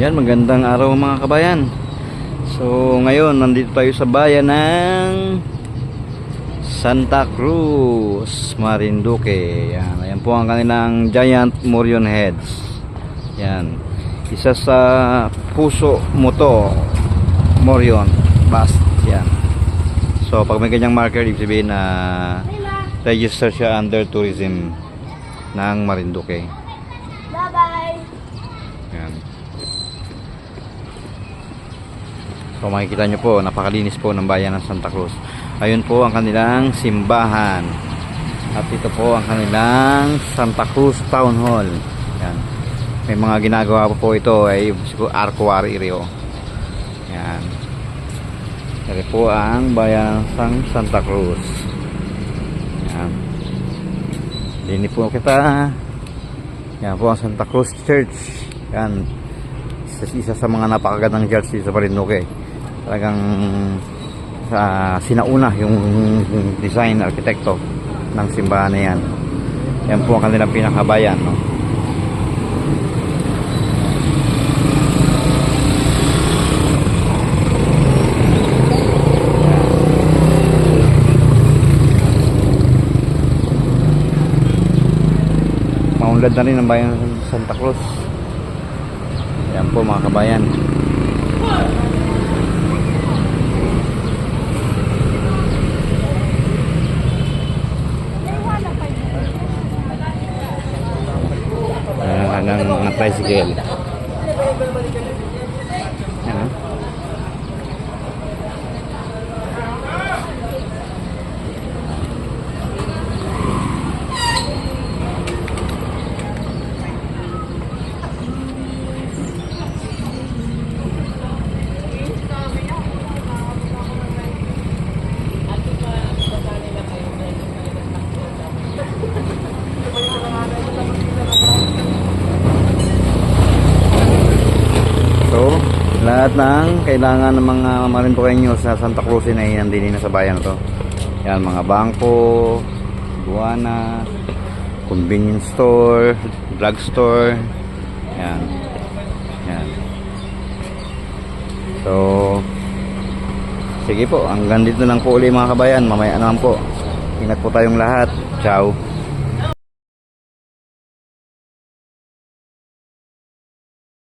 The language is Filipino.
Yan, magandang araw mga kabayan. So, ngayon, nandito tayo sa bayan ng Santa Cruz, Marinduque. Yan, ayan po ang kanilang giant Morion heads. Yan. Isa sa puso mo to, Morion bust. Yan. So, pag may ganyang marker, ibig sabihin na register siya under tourism ng Marinduque. Bye-bye. Yan. So makikita nyo po, napakalinis po ng bayan ng Santa Cruz. Ayun po ang kanilang simbahan. At ito po ang kanilang Santa Cruz Town Hall. Yan. May mga ginagawa po po ito ay Arcuari Rio. Yan. Ito po ang bayan ng Santa Cruz. Yan. Dini po kita. Yan po ang Santa Cruz Church. Yan. Isa, sa mga napakagandang church dito sa Marinduque. Talagang sa sinauna yung design arkitekto ng simbahan na yan. Yan po ang kanilang pinakabayan. No? Maunlad na rin ang bayan ng Santa Cruz. Yan po mga kabayan. Ah, ng, So, lahat ng kailangan ng mga marindukenyo sa Santa Cruz ay nandini na sa bayan na to. Yan, mga bangko, buwana, convenience store, drugstore. Yan. Yan. So, sige po, hanggang dito lang po uli mga kabayan. Mamaya naman po. Ingat po tayong lahat. Ciao.